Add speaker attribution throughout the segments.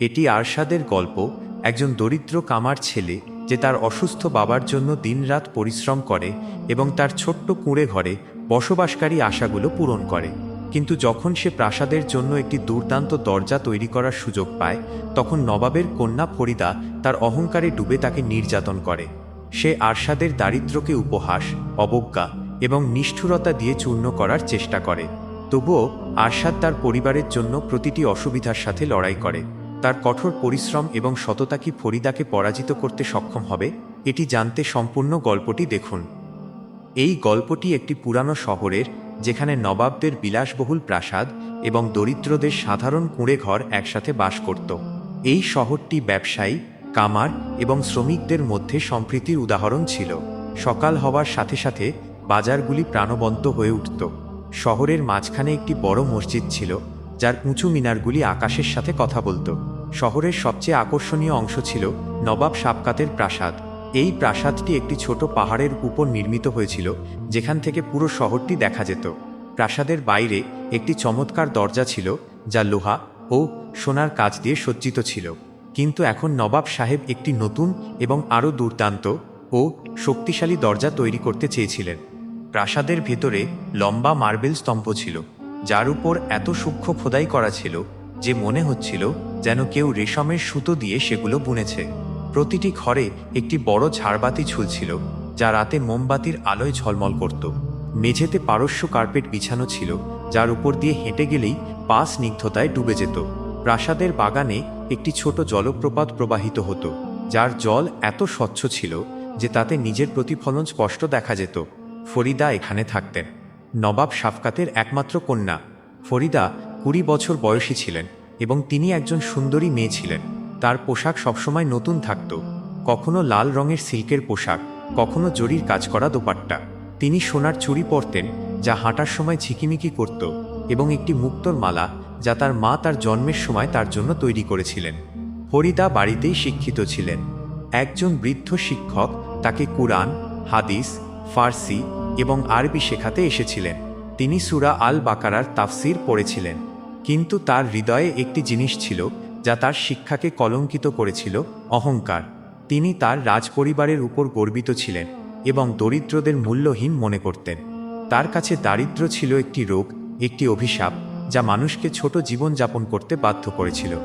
Speaker 1: এটি আরশাদের গল্প, একজন দরিদ্র কামার ছেলে যে তার অসুস্থ বাবার জন্য দিনরাত পরিশ্রম করে এবং তার ছোট্ট কুঁড়ে ঘরে বসবাসকারী আশাগুলো পূরণ করে। কিন্তু যখন সে প্রাসাদের জন্য একটি দুর্দান্ত দরজা তৈরি করার সুযোগ পায়, তখন নবাবের কন্যা ফরিদা তার অহংকারে ডুবে তাকে নির্যাতন করে। সে আরশাদের দারিদ্র্যকে উপহাস, অবজ্ঞা এবং নিষ্ঠুরতা দিয়ে চূর্ণ করার চেষ্টা করে। তবুও আরশাদ তার পরিবারের জন্য প্রতিটি অসুবিধার সাথে লড়াই করে। তার কঠোর পরিশ্রম এবং সততা কি ফরিদাকে পরাজিত করতে সক্ষম হবে, এটি জানতে সম্পূর্ণ গল্পটি দেখুন। এই গল্পটি একটি পুরানো শহরের, যেখানে নবাবদের বিলাসবহুল প্রাসাদ এবং দরিদ্রদের সাধারণ কুঁড়ে ঘর একসাথে বাস করত। এই শহরটি ব্যবসায়ী, কামার এবং শ্রমিকদের মধ্যে সম্প্রীতির উদাহরণ ছিল। সকাল হওয়ার সাথে সাথে বাজারগুলি প্রাণবন্ত হয়ে উঠত। শহরের মাঝখানে একটি বড় মসজিদ ছিল যার উঁচু মিনারগুলি আকাশের সাথে কথা বলতো। শহরের সবচেয়ে আকর্ষণীয় অংশ ছিল নবাব সাবকাতের প্রাসাদ। এই প্রাসাদটি একটি ছোট পাহাড়ের উপর নির্মিত হয়েছিল, যেখান থেকে পুরো শহরটি দেখা যেত। প্রাসাদের বাইরে একটি চমৎকার দরজা ছিল, যা লোহা ও সোনার কাজ দিয়ে সজ্জিত ছিল। কিন্তু এখন নবাব সাহেব একটি নতুন এবং আরও দুর্দান্ত ও শক্তিশালী দরজা তৈরি করতে চেয়েছিলেন। প্রাসাদের ভেতরে লম্বা মার্বেল স্তম্ভ ছিল। যার উপর এত সূক্ষ্ম খোদাই করা ছিল যে মনে হচ্ছিল যেন কেউ রেশমের সুতো দিয়ে সেগুলো বুনেছে। প্রতিটি ঘরে একটি বড় ঝাড়বাতি ঝুলছিল, যা রাতে মোমবাতির আলোয় ঝলমল করত। মেঝেতে পারস্য কার্পেট বিছানো ছিল, যার উপর দিয়ে হেঁটে গেলেই পা স্নিগ্ধতায় ডুবে যেত। প্রাসাদের বাগানে একটি ছোট জলপ্রপাত প্রবাহিত হতো, যার জল এত স্বচ্ছ ছিল যে তাতে নিজের প্রতিফলন স্পষ্ট দেখা যেত। ফরিদা এখানে থাকতেন। নবাব শাফকাতের একমাত্র কন্যা। ফরিদা কুড়ি বছর বয়সী ছিলেন এবং তিনি একজন সুন্দরী মেয়ে ছিলেন। তার পোশাক সবসময় নতুন থাকত। কখনো লাল রঙের সিল্কের পোশাক, কখনো জরির কাজ করা দোপাট্টা। তিনি সোনার চুড়ি পরতেন, যা হাঁটার সময় ঝিকিমিকি করত এবং একটি মুক্তোর মালা, যা তার মা তার জন্মের সময় তার জন্য তৈরি করেছিলেন। ফরিদা বাড়িতেই শিক্ষিত ছিলেন। একজন বৃদ্ধ শিক্ষক, তাকে কুরআন, হাদিস, ফার্সি এবং আরবি শেখাতে এসেছিলেন। তিনি সুরা আল বাকারার তাফসির পড়েছিলেন। কিন্তু তার হৃদয়ে একটি জিনিস ছিল, যা তার শিক্ষাকে কলঙ্কিত করেছিল, অহংকার। তিনি তার রাজপরিবারের উপর গর্বিত ছিলেন এবং দরিদ্রদের মূল্যহীন মনে করতেন। তার কাছে দারিদ্র ছিল একটি রোগ, একটি অভিশাপ, যা মানুষকে ছোট জীবনযাপন করতে বাধ্য করেছিল।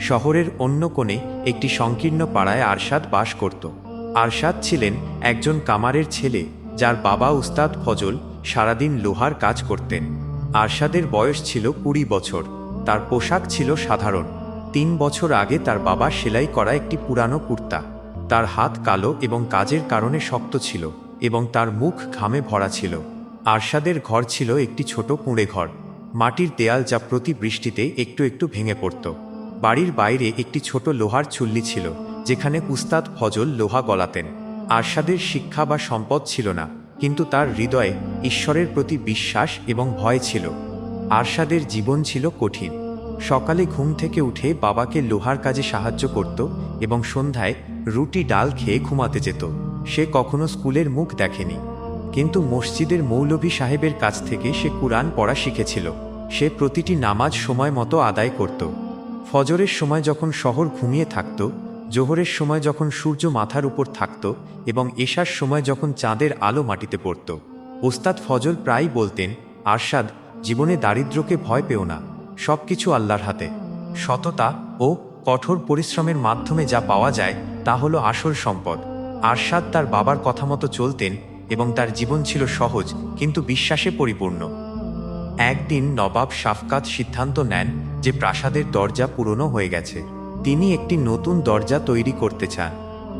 Speaker 1: শহরের অন্য কোণে একটি সংকীর্ণ পাড়ায় আরশাদ বাস করত। আরশাদ ছিলেন একজন কামারের ছেলে যার বাবা উস্তাদ ফজল সারাদিন লোহার কাজ করতেন। আরশাদের বয়স ছিল কুড়ি বছর। তার পোশাক ছিল সাধারণ। তিন বছর আগে তার বাবা সেলাই করা একটি পুরানো কুর্তা। তার হাত কালো এবং কাজের কারণে শক্ত ছিল এবং তার মুখ ঘামে ভরা ছিল। আরশাদের ঘর ছিল একটি ছোট কুঁড়ে ঘর। মাটির দেয়াল যা প্রতি বৃষ্টিতে একটু একটু ভেঙে পড়ত। বাড়ির বাইরে একটি ছোট লোহার চুল্লি ছিল, যেখানে উস্তাদ ফজল লোহা গলাতেন। আরশাদের শিক্ষা বা সম্পদ ছিল না, কিন্তু তার হৃদয়ে ঈশ্বরের প্রতি বিশ্বাস এবং ভয় ছিল। আরশাদের জীবন ছিল কঠিন। সকালে ঘুম থেকে উঠে বাবাকে লোহার কাজে সাহায্য করত এবং সন্ধ্যায় রুটি ডাল খেয়ে ঘুমাতে যেত। সে কখনো স্কুলের মুখ দেখেনি। কিন্তু মসজিদের মৌলভী সাহেবের কাছ থেকে সে কুরআন পড়া শিখেছিল। সে প্রতিটি নামাজ সময় মতো আদায় করত। ফজরের সময় যখন শহর ঘুমিয়ে থাকত জোহরের সময় যখন সূর্য মাথার উপর থাকত এবং এশার সময় যখন চাঁদের আলো মাটিতে পড়ত। ওস্তাদ ফজল প্রায়ই বলতেন, আরশাদ, জীবনে দারিদ্র্যকে ভয় পেও না সব কিছু আল্লাহর হাতে। সততা ও কঠোর পরিশ্রমের মাধ্যমে যা পাওয়া যায় তা হলো আসল সম্পদ। আরশাদ তার বাবার কথা মতো চলতেন এবং তার জীবন ছিল সহজ কিন্তু বিশ্বাসে পরিপূর্ণ। একদিন নবাব শাফকাত সিদ্ধান্ত নেন যে প্রাসাদের দরজা পুরনো হয়ে গেছে। তিনি একটি নতুন দরজা তৈরি করতে চান।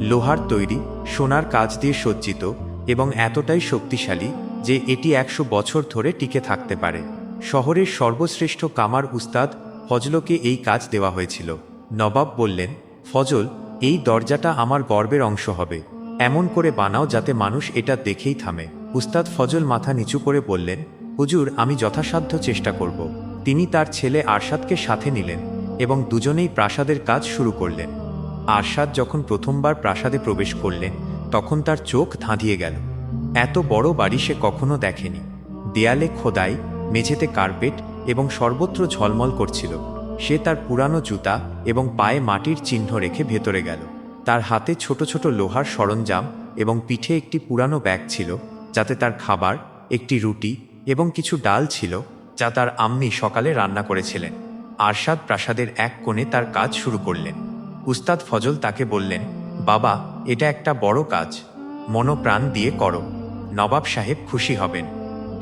Speaker 1: লোহার তৈরি, সোনার কাজ দিয়ে সজ্জিত এবং এতটাই শক্তিশালী যে এটি একশো বছর ধরে টিকে থাকতে পারে। শহরের সর্বশ্রেষ্ঠ কামার উস্তাদ ফজলকে এই কাজ দেওয়া হয়েছিল। নবাব বললেন, ফজল, এই দরজাটা আমার গর্বের অংশ হবে। এমন করে বানাও যাতে মানুষ এটা দেখেই থামে। উস্তাদ ফজল মাথা নিচু করে বললেন, হুজুর, আমি যথাসাধ্য চেষ্টা করব। তিনি তার ছেলে আরশাদকে সাথে নিলেন। এবং দুজনেই প্রাসাদের কাজ শুরু করলেন। আরশাদ যখন প্রথমবার প্রাসাদে প্রবেশ করলেন, তখন তার চোখ ধাঁধিয়ে গেল। এত বড় বাড়ি সে কখনো দেখেনি। দেয়ালে খোদাই, মেঝেতে কার্পেট এবং সর্বত্র ঝলমল করছিল। সে তার পুরানো জুতা এবং পায়ে মাটির চিহ্ন রেখে ভেতরে গেল। তার হাতে ছোট ছোট লোহার সরঞ্জাম এবং পিঠে একটি পুরানো ব্যাগ ছিল, যাতে তার খাবার, একটি রুটি এবং কিছু ডাল ছিল, যা তার আম্মি সকালে রান্না করেছিলেন। আরশাদ প্রাসাদের এক কোণে তার কাজ শুরু করলেন। উস্তাদ ফজল তাকে বললেন, বাবা, এটা একটা বড় কাজ। মনোপ্রাণ দিয়ে করো। নবাব সাহেব খুশি হবেন।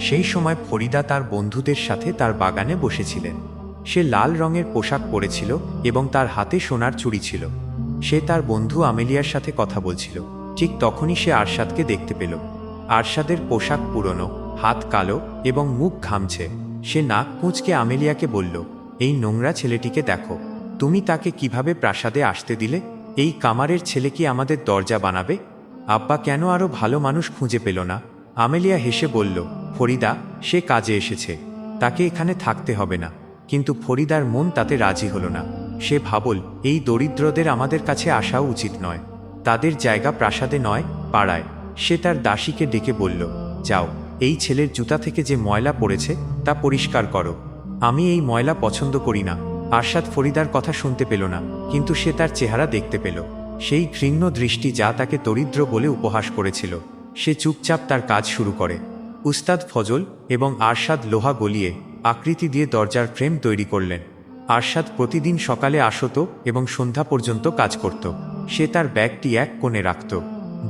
Speaker 1: সেই সময় ফরিদা তার বন্ধুদের সাথে তার বাগানে বসেছিলেন। সে লাল রঙের পোশাক পরেছিল এবং তার হাতে সোনার চুড়ি ছিল। সে তার বন্ধু আমেলিয়ার সাথে কথা বলছিল। ঠিক তখনই সে আরশাদকে দেখতে পেল। আরশাদের পোশাক পুরনো, হাত কালো এবং মুখ ঘামছে। সে নাক কুঁচকে আমেলিয়াকে বলল এই নোংরা ছেলেটিকে দেখো। তুমি তাকে কীভাবে প্রাসাদে আসতে দিলে? এই কামারের ছেলে কি আমাদের দরজা বানাবে? আব্বা কেন আরও ভালো মানুষ খুঁজে পেল না? আমেলিয়া হেসে বলল, ফরিদা, সে কাজে এসেছে। তাকে এখানে থাকতে হবে না। কিন্তু ফরিদার মন তাতে রাজি হল না। সে ভাবল, এই দরিদ্রদের আমাদের কাছে আসাও উচিত নয়। তাদের জায়গা প্রাসাদে নয়, পাড়ায়। সে তার দাসীকে ডেকে বলল, যাও, এই ছেলের জুতা থেকে যে ময়লা পড়েছে, তা পরিষ্কার করো। আমি এই ময়লা পছন্দ করি না। আরশাদ ফরিদার কথা শুনতে পেল না, কিন্তু সে তার চেহারা দেখতে পেল। সেই ঘৃণ্য দৃষ্টি যা তাকে দরিদ্র বলে উপহাস করেছিল। সে চুপচাপ তার কাজ শুরু করে। উস্তাদ ফজল এবং আরশাদ লোহা গলিয়ে আকৃতি দিয়ে দরজার ফ্রেম তৈরি করলেন। আরশাদ প্রতিদিন সকালে আসত এবং সন্ধ্যা পর্যন্ত কাজ করত। সে তার ব্যাগটি এক কোণে রাখত।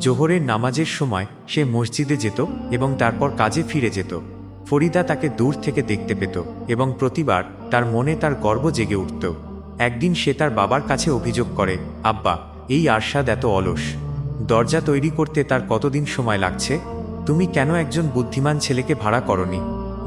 Speaker 1: জোহরের নামাজের সময় সে মসজিদে যেত এবং তারপর কাজে ফিরে যেত। ফরিদা তাকে দূর থেকে দেখতে পেত এবং প্রতিবার তার মনে তার গর্ব জেগে উঠত। একদিন সে তার বাবার কাছে অভিযোগ করে, আব্বা, এই আরশাদ এত অলস। দরজা তৈরি করতে তার কতদিন সময় লাগছে? তুমি কেন একজন বুদ্ধিমান ছেলেকে ভাড়া করনি?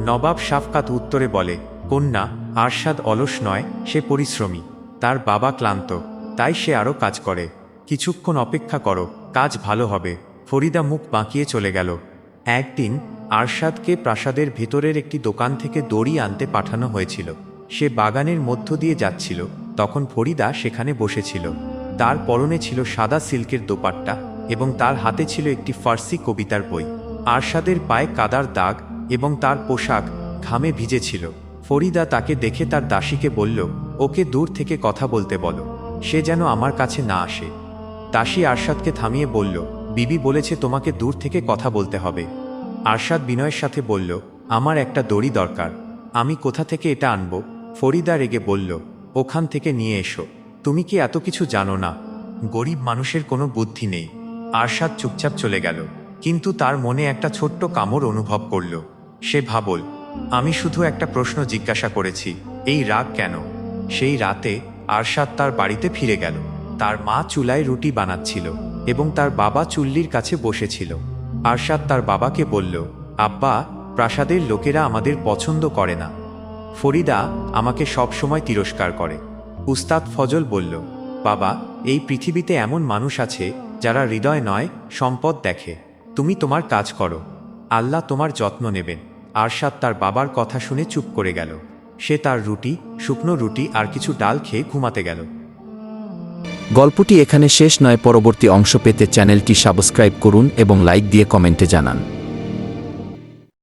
Speaker 1: নবাব সাফকাত উত্তরে বলে, কন্যা, আরশাদ অলস নয়, সে পরিশ্রমী। তার বাবা ক্লান্ত, তাই সে আরও কাজ করে। কিছুক্ষণ অপেক্ষা করো, কাজ ভালো হবে। ফরিদা মুখ বাঁকিয়ে চলে গেল। একদিন আরশাদকে প্রাসাদের ভেতরের একটি দোকান থেকে দড়ি আনতে পাঠানো হয়েছিল। সে বাগানের মধ্য দিয়ে যাচ্ছিল। তখন ফরিদা সেখানে বসেছিল। তার পরনে ছিল সাদা সিল্কের দোপাট্টা এবং তার হাতে ছিল একটি ফার্সি কবিতার বই। আরশাদের পায়ে কাদার দাগ এবং তার পোশাক ঘামে ভিজেছিল। ফরিদা তাকে দেখে তার দাসীকে বলল, ওকে দূর থেকে কথা বলতে বলো। সে যেন আমার কাছে না আসে। দাসী আরশাদকে থামিয়ে বলল, বিবি বলেছে তোমাকে দূর থেকে কথা বলতে হবে। আরশাদ বিনয়ের সাথে বলল, আমার একটা দড়ি দরকার। আমি কোথা থেকে এটা আনব? ফরিদা রেগে বলল, ওখান থেকে নিয়ে এসো। তুমি কি এত কিছু জানো না? গরিব মানুষের কোনো বুদ্ধি নেই। আরশাদ চুপচাপ চলে গেল, কিন্তু তার মনে একটা ছোট্ট কামড় অনুভব করল। সে ভাবল, আমি শুধু একটা প্রশ্ন জিজ্ঞাসা করেছি, এই রাগ কেন? সেই রাতে আরশাদ তার বাড়িতে ফিরে গেল। তার মা চুলায় রুটি বানাচ্ছিল এবং তার বাবা চুল্লির কাছে বসেছিল। আরশাদ তার বাবাকে বলল, আব্বা, প্রাসাদের লোকেরা আমাদের পছন্দ করে না। ফরিদা আমাকে সবসময় তিরস্কার করে। উস্তাদ ফজল বলল, বাবা, এই পৃথিবীতে এমন মানুষ আছে যারা হৃদয় নয়, সম্পদ দেখে। তুমি তোমার কাজ করো। আল্লাহ তোমার যত্ন নেবেন। আরশাদ তার বাবার কথা শুনে চুপ করে গেল। সে তার রুটি, শুকনো রুটি আর কিছু ডাল খেয়ে ঘুমাতে গেল।
Speaker 2: গল্পটি এখানে শেষ নয়, পরবর্তী অংশ পেতে চ্যানেলটি সাবস্ক্রাইব করুন এবং লাইক দিয়ে কমেন্টে জানান।